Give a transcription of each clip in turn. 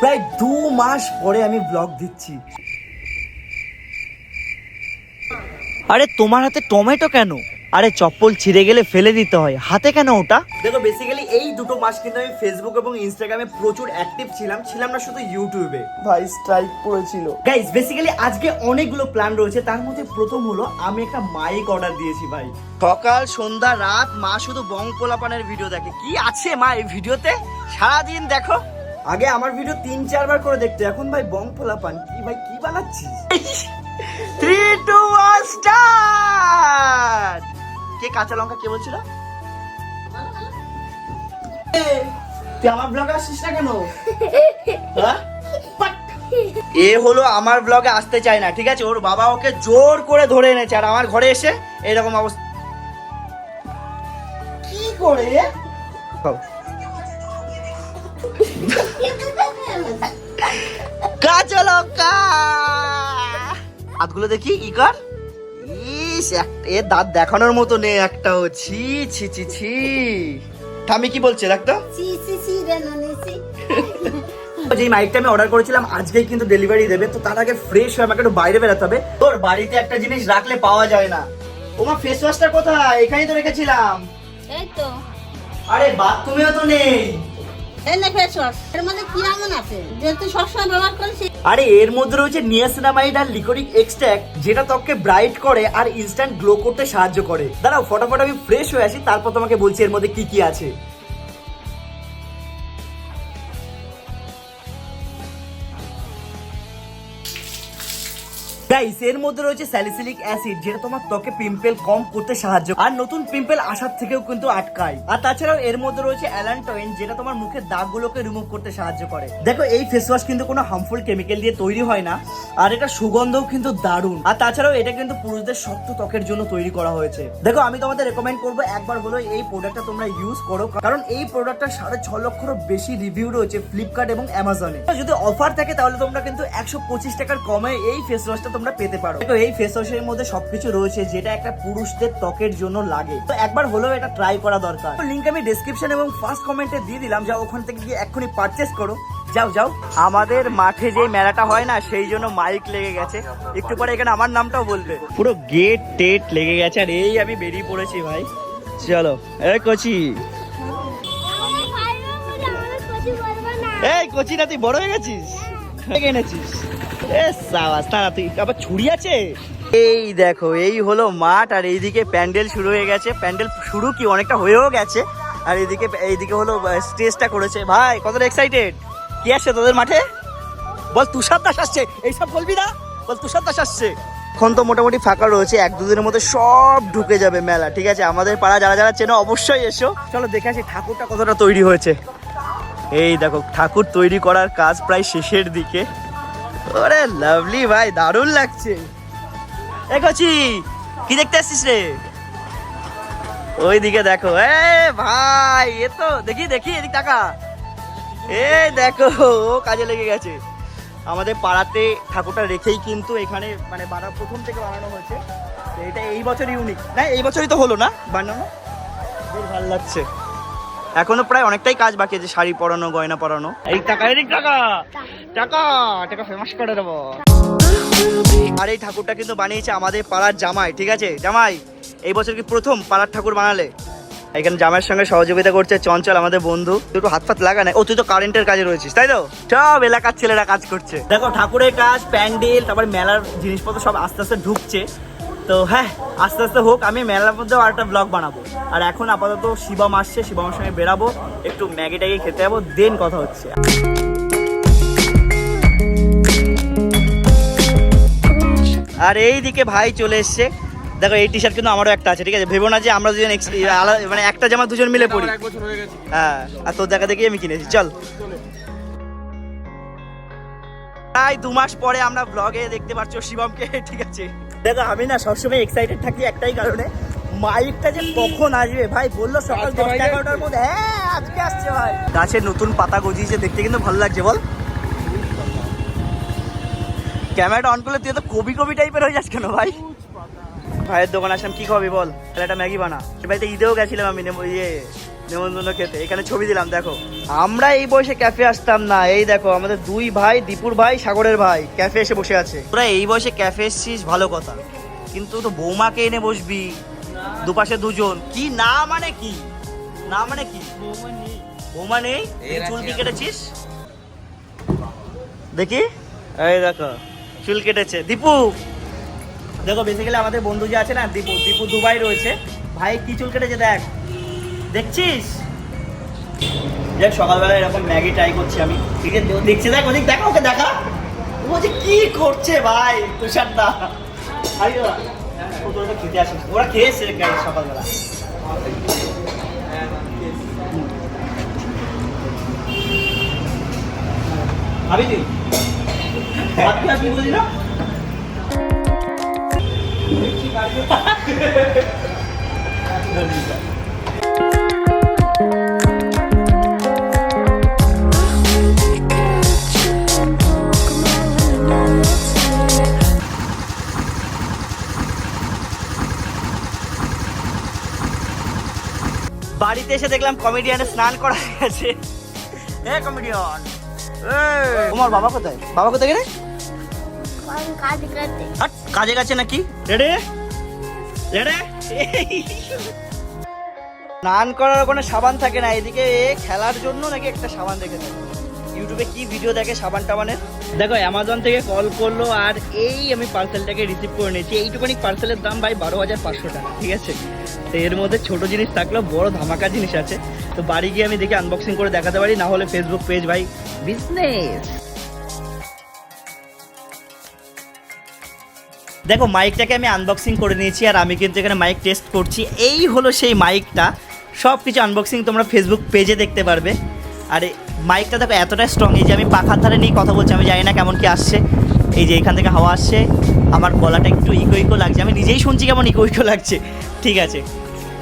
প্রায় দু মাস পরে আমি ব্লগ দিচ্ছি। আরে তোমার হাতে টমেটো কেন? আরে চপ্পল ছিঁড়ে গেলে ফেলে দিতে হয়। হাতে কেন ওটা? দেখো বেসিক্যালি এই দুটো মাস কিন্তু আমি ফেসবুক এবং ইনস্টাগ্রামে প্রচুর অ্যাক্টিভ ছিলাম। ছিলাম না শুধু ইউটিউবে ভাই স্ট্রাইক পড়েছিল গাইস বেসিক্যালি আজকে অনেকগুলো প্ল্যান রয়েছে। তার মধ্যে প্রথম হলো আমি একটা মাইক অর্ডার দিয়েছি ভাই। সকাল সন্ধ্যা রাত মা শুধু বং পোলাপানের ভিডিও দেখে। কি আছে মা এই ভিডিওতে সারাদিন দেখো। আগে আমার ভিডিও তিন, চারবার করে দেখতে, এখন ভাই বং ফোলা পান। কি ভাই, কি বানাচ্ছিস? থ্রি টু ওয়ান কে কাঁচা লঙ্কা, কে বলছিল? তুই আমার ব্লগে আসছিস না কেন? হ্যাঁ? এ হলো আমার ব্লগে আসতে চায় না, ঠিক আছে? ওর বাবা ওকে জোর করে ধরে এনেছে, আর আমার ঘরে এসে এরকম অবস্থা। কি করে? কাঁচা লঙ্কা। হাতগুলো দেখি ই কর। ইস এ দাঁত দেখানোর মতো নেই একটাও। ছি ছি ছি ছি। আমি কি বলছে তো সি সি সি রে ননি যে মাইকটা আমি অর্ডার করেছিলাম আজকেই কিন্তু ডেলিভারি দেবে। তো তার আগে ফ্রেশ হয়ে আমাকে একটু বাইরে বেরোতে হবে। তোর বাড়িতে একটা জিনিস রাখলে পাওয়া যায় না। তোমার ফেস ওয়াশটা কোথায়? এখানেই তো রেখেছিলাম। এই তো। আরে বাথরুমেও তো নেই। আরে, এর মধ্যে রয়েছে নিয়াসিনামাইড আর লিকোরিক এক্সট্রাক্ট, যেটা ত্বককে ব্রাইট করে আর ইনস্ট্যান্ট গ্লো করতে সাহায্য করে। দাঁড়াও, ফটাফট আমি ফ্রেশ হয়ে আসি, তারপর তোমাকে বলছি এর মধ্যে কি কি আছে। গাইস এর মধ্যে রয়েছে স্যালিসিলিক অ্যাসিড যেটা তোমার ত্বকে পিম্পল কম করতে সাহায্য আর নতুন পিম্পল আসার থেকেও কিন্তু আটকায়। আর তাছাড়াও এর মধ্যে রয়েছে অ্যালান্টয়েন যেটা তোমার মুখের দাগগুলোকে রিমুভ করতে সাহায্য করে। দেখো, এই ফেস ওয়াশ কিন্তু কোনো হার্মফুল কেমিক্যাল দিয়ে তৈরি হয় না। আর এটা সুগন্ধও কিন্তু দারুণ। আর তাছাড়াও এটা কিন্তু পুরুষদের শক্ত ত্বকের জন্য তৈরি করা হয়েছে। দেখো, আমি তোমাদের রেকমেন্ড করব একবার হলো এই প্রোডাক্টটা তোমরা ইউজ করো। কারণ এই প্রোডাক্টটা সাড়ে ছ লক্ষেরও বেশি রিভিউ রয়েছে ফ্লিপকার্ট এবং অ্যামাজনে যদি অফার থাকে, তাহলে তোমরা কিন্তু একশো পঁচিশ টাকার কমে এই ফেস ওয়াশটা তোমরা পেতে পারো। তো এই ফেস ওয়াশের মধ্যে সবকিছু রয়েছে যেটা একটা পুরুষদের ত্বকের জন্য লাগে। তো একবার হলেও এটা ট্রাই করা দরকার। তো লিঙ্ক আমি ডেসক্রিপশন এবং ফার্স্ট কমেন্টে দিয়ে দিলাম যাও ওখান থেকে গিয়ে এক্ষুনি পারচেস করো। যাও যাও। আমাদের মাঠে যে মেলাটা হয় না সেই জন্য মাইক লেগে গেছে। একটু পরে এখানে আমার নামটাও বলবে। পুরো গেট টেট লেগে গেছে আর এই আমি বেরিয়ে পড়েছি ভাই। চলো এ কচি। এই কচি না। তুই বড় হয়ে গেছিস? এনেছিস? তারা তুই আবার ছুরি আছে? এই দেখো, এই হলো মাঠ, আর এইদিকে প্যান্ডেল শুরু হয়ে গেছে। প্যান্ডেল শুরু কি অনেকটা হয়েও গেছে, আর এইদিকে এইদিকে হলো স্টেজটা করেছে। ভাই, কতটা এক্সাইটেড কি আসছে তোদের মাঠে? বল, তুষার দাস আসছে। এইসব বলবি না? বল, তুষার দাস আসছে। এখন তো মোটামুটি ফাঁকা রয়েছে, এক দুদিনের মধ্যে সব ঢুকে যাবে মেলা, ঠিক আছে? আমাদের পাড়া যারা যারা চেনো, অবশ্যই এসো। চলো, দেখে আসি ঠাকুরটা কতটা তৈরি হয়েছে। এই দেখো, ঠাকুর তৈরি করার কাজ প্রায় শেষের দিকে। ওরে লাভলি ভাই, দারুণ লাগছে। এ কচি, কি দেখতে আসছিস রে? ওই দিকে দেখো, এ ভাই, এ তো, দেখি দেখি, এদিক টাকা এই দেখো, ও কাজে লেগে গেছে। আমাদের পাড়াতে ঠাকুরটা রেখেই কিন্তু এখানে মানে বানা, প্রথম থেকে বানানো হয়েছে। এটা এই বছর ইউনিক। না, এই বছরই তো হলো না বানানো? বেশ ভালো লাগছে। এখনও প্রায় অনেকটাই কাজ বাকি আছে শাড়ি পরানো গয়না পরানো। এই টাকা এই টাকা টাকা টাকা ফেমাস করে দেবো। আর এই ঠাকুরটা কিন্তু বানিয়েছে আমাদের পাড়ার জামাই ঠিক আছে? জামাই এই বছর কি প্রথম পাড়ার ঠাকুর বানালে? এখানে জামাইয়ের সঙ্গে সহযোগিতা করছে চঞ্চল আমাদের বন্ধু। একটু হাত ফাত লাগা না ও তুই তো কারেন্টের কাজে রয়েছিস তাই তো? সব এলাকার ছেলেরা কাজ করছে। দেখো ঠাকুরের কাজ প্যান্ডেল তারপর মেলার জিনিসপত্র সব আস্তে আস্তে ঢুকছে। তো হ্যাঁ আস্তে আস্তে হোক আমি মেলার মধ্যেও আর একটা ব্লগ বানাবো। আর এখন আপাতত শিবম আসছে শিবমের সঙ্গে বেরাবো একটু ম্যাগি ট্যাগি খেতে যাব দেন কথা হচ্ছে। আর এই দিকে ভাই চলে এসছে। দেখো এই টি শার্ট কিন্তু আমারও একটা আছে ঠিক আছে? ভেবো না যে আমরা দুজন আলাদা মানে একটা জামা দুজন মিলে পড়ি হ্যাঁ আর তোর দেখা দেখি আমি কিনেছি চল। প্রায় দু মাস পরে আমরা ব্লগে দেখতে পাচ্ছ শিবমকে ঠিক আছে? দেখো আমি না সবসময় এক্সাইটেড থাকি একটাই কারণে। মাইকটা যে কখন আসবে? ভাই বলল সকাল দশটা এগারোটার মধ্যে। হ্যাঁ আজকে আসছে ভাই। গাছের নতুন পাতা গজিয়েছে দেখতে কিন্তু ভালো লাগছে বল। ক্যামেরাটা অন করলে তুই তো কবি কবি টাইপের হয়ে যাস কেন ভাই? ভাইয়ের দোকান আসলাম কি খাবি বল? তাহলে একটা ম্যাগি বানা। সে বাড়িতে ঈদেও গেছিলাম আমি নেব ইয়ে। নেমন্তন্ন খেতে। এখানে ছবি দিলাম দেখো। আমরা এই বয়সে ক্যাফে আসতাম না। এই দেখো আমাদের দুই ভাই দীপুর ভাই সাগরের ভাই ক্যাফে এসে বসে আছে। তোরা এই বয়সে ক্যাফে এসছিস ভালো কথা। কিন্তু তো বৌমাকে এনে বসবি দুপাশে দুজন। কি না মানে কি? না মানে কি? বৌমা নেই? চুল কি কেটেছিস? দেখি। এই দেখো চুল কেটেছে। দীপু! দেখো বেসিক্যালি আমাদের বন্ধু যে আছে না দীপু। দীপু দুবাই রয়েছে। ভাই কি চুল কেটেছে দেখ। দেখছিস? দেখ সকালবেলা এরকম ম্যাগি ট্রাই করছি আমি। ঠিক আছে দেখছে দেখ ওদিক দেখা ওকে দেখা। ও যে কি করছে ভাই তুষার দা আরে ওরা খেতে আসিস ওরা খেয়েছে সকালবেলা। ভাবি তুই বলি না বাড়িতে এসে দেখলাম কমেডিয়ানে স্নান করা গেছে। এ কমেডিয়ান তোমার বাবা কোথায়? বাবা কোথায় গেলে? কাজ করতে। হাট, কাজে গেছে নাকি? রেডে? রেডে? স্নান করার কোনো সাবান থাকে না এদিকে এ খেলার জন্য নাকি একটা সাবান রেখে থাকে ইউটিউবে কি ভিডিও দেখে সাবান টাবানের দেখো অ্যামাজন থেকে কল করল আর এই আমি পার্সেলটাকে রিসিভ করে নিয়েছি। এইটুখানি পার্সেলের দাম ভাই বারো হাজার পাঁচশো টাকা, ঠিক আছে? তো এর মধ্যে ছোট জিনিস থাকলেও বড় ধামাকা জিনিস আছে। তো বাড়ি গিয়ে আমি দেখি আনবক্সিং করে দেখাতে পারি, না হলে ফেসবুক পেজ ভাই বিজনেস দেখো মাইকটাকে আমি আনবক্সিং করে নিয়েছি আর আমি কিন্তু এখানে মাইক টেস্ট করছি। এই হলো সেই মাইকটা সব কিছু আনবক্সিং তোমরা ফেসবুক পেজে দেখতে পারবে। আর মাইকটা দেখো এতটাই স্ট্রং এই যে আমি পাখার ধারে নিয়ে কথা বলছি, আমি জানি না কেমন কি আসছে। এই যে এখান থেকে হাওয়া আসছে, আমার গলাটা একটু ইকো ইকো লাগছে, আমি নিজেই শুনছি কেমন ইকো ইকো লাগছে। ঠিক আছে,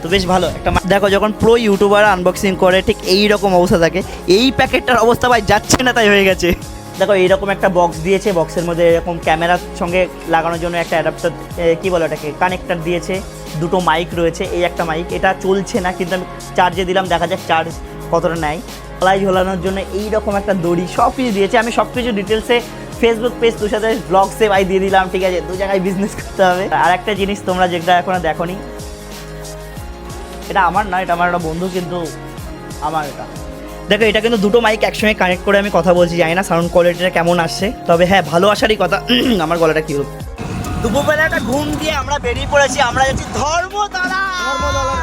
তো বেশ ভালো, একটা দেখো যখন প্রো ইউটিউবার আনবক্সিং করে, ঠিক এই রকম অবস্থা থাকে। এই প্যাকেটটার অবস্থা ভাই যাচ্ছে না তাই হয়ে গেছে। দেখো এইরকম একটা বক্স দিয়েছে বক্সের মধ্যে এরকম ক্যামেরার সঙ্গে লাগানোর জন্য একটা অ্যাডাপ্টার কী বলে ওটাকে কানেক্টার দিয়েছে। দুটো মাইক রয়েছে, এই একটা মাইক এটা চলছে না, কিন্তু আমি চার্জে দিলাম, দেখা যাক চার্জ কতটা নেয় গলায় ঝোলানোর জন্য এই রকম একটা দড়ি সব কিছু দিয়েছে। আমি সব কিছু ডিটেলসে ফেসবুক পেজ তোর সাথে ব্লগ ব্লগসে ভাই দিয়ে দিলাম, ঠিক আছে? দু জায়গায় বিজনেস করতে হবে। আর একটা জিনিস তোমরা যেটা এখনও দেখোনি, এটা আমার না, এটা আমার একটা বন্ধু, কিন্তু আমার এটা। দেখো, এটা কিন্তু দুটো মাইক একসঙ্গে কানেক্ট করে আমি কথা বলছি, জানি না সাউন্ড কোয়ালিটিটা কেমন আসছে। তবে হ্যাঁ ভালো আসারই কথা। আমার গলাটা কি হলো? দুপুরবেলা একটা ঘুম দিয়ে আমরা বেরিয়ে পড়েছি, আমরা যাচ্ছি ধর্মতলা। ধর্মতলা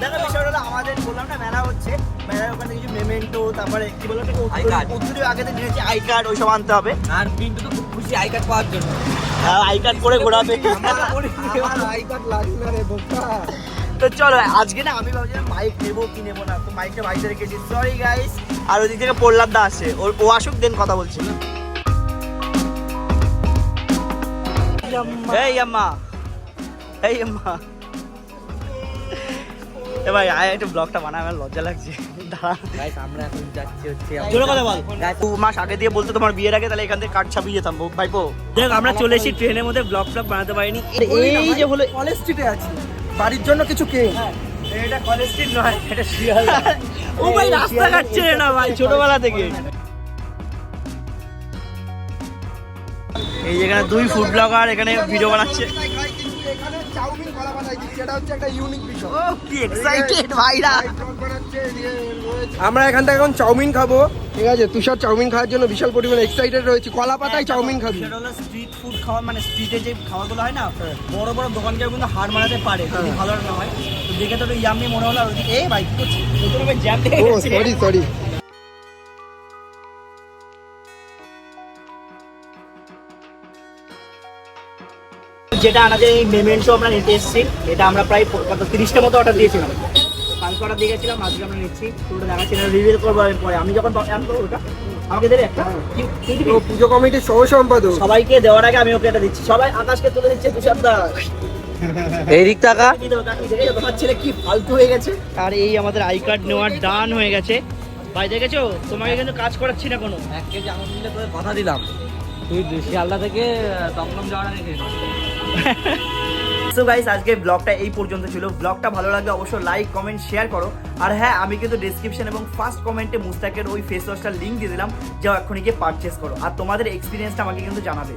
দেখো বিষয়টা হলো আমাদের বললাম না মেলা হচ্ছে। মেলার ওখানে কিছু মেমেন্টো তারপরে কি বলো উত্তরীয় আগে থেকে নিয়েছি আই কার্ড ওইসব আনতে হবে। আর পিন্টু তো খুব খুশি আই কার্ড পাওয়ার জন্য। আই কার্ড করে ঘোরাবে। আই কার্ড লাগবে না রে বোকা। তো চলো আজকে না আমি ভাবছিলাম বাইক নেব কি নেব না। তো বাইকটা বাড়িতে রেখেছি। সরি গাইস আর ওদিক থেকে পড়লাম দা আসে। ও ও আসুক দেন কথা বলছি। এই আম্মা এই আম্মা এ ভাই আয় একটু ব্লগটা আমার লজ্জা লাগছে। দাঁড়া। গাইস আমরা এখন যাচ্ছি হচ্ছে জোরে কথা বল? দু মাস আগে দিয়ে বলতে তোমার বিয়ের আগে তাহলে এখান থেকে কাঠ ছাপিয়ে যেতাম ভাইপো দেখ আমরা চলে এসেছি ট্রেনের মধ্যে ব্লগ ফ্লগ বানাতে পারিনি। এই যে হলো কলেজ স্ট্রিটে আছি। বাড়ির জন্য কিছু কে? এটা কলেজ স্ট্রিট নয় এটা ও ভাই রাস্তা কাটছে না ভাই ছোটবেলা থেকে। এই যেখানে দুই ফুড ব্লগার এখানে ভিডিও বানাচ্ছে। এখানে চাউমিন কলা বানাইছি সেটা হচ্ছে একটা ইউনিক বিষয় ও কি এক্সাইটেড ভাইরা। আমরা এখান থেকে এখন চাউমিন খাব। ঠিক আছে তুষার চাউমিন খাওয়ার জন্য বিশাল পরিমাণে এক্সাইটেড রয়েছি। কলা পাতায় চাউমিন খাবি। সেটা হলো স্ট্রিট ফুড খাওয়া মানে স্ট্রিটে যে খাবারগুলো হয় না বড় বড় দোকানকে কিন্তু হার মারাতে পারে যদি ভালো না হয়। তো দেখে তো ইয়াম্মি মনে হলো এই ভাই কি করছিস জ্যাম সরি সরি যেটা আমাদের এই মেমেন্টো আমরা নিতে এসেছি এটা আমরা প্রায় কত তিরিশটা মতো অর্ডার দিয়েছিলাম। কালকে অর্ডার দিয়ে গেছিলাম আজকে আমরা নিচ্ছি। পুরোটা দেখাচ্ছি না রিভিউ করব আমি পরে। আমি যখন আনব ওটা আমাকে দেবে একটা? পুজো কমিটির সহ সম্পাদক। সবাইকে দেওয়ার আগে আমি ওকে এটা দিচ্ছি। সবাই আকাশকে তুলে দিচ্ছে তুষার দা এই দিক টাকা তোমার ছেলে কি ফালতু হয়ে গেছে। আর এই আমাদের আই কার্ড নেওয়ার ডান হয়ে গেছে। ভাই দেখেছ? তোমাকে কিন্তু কাজ করাচ্ছি না কোনো। এক কেজি আঙুর নিলে তোদের কথা দিলাম। তুই শিয়ালদা থেকে দমদম যাওয়ার আগে। সো গাইস আজকে ব্লগটা এই পর্যন্ত ছিল। ব্লগটা ভালো লাগলে অবশ্যই লাইক কমেন্ট শেয়ার করো। আর হ্যাঁ আমি কিন্তু ডিসক্রিপশন এবং ফার্স্ট কমেন্টে মুস্তাকের ওই ফেস ওয়াশটার লিঙ্ক দিয়ে দিলাম। যাও এখনই গিয়ে পারচেস করো। আর তোমাদের এক্সপিরিয়েন্সটা আমাকে কিন্তু জানাবে।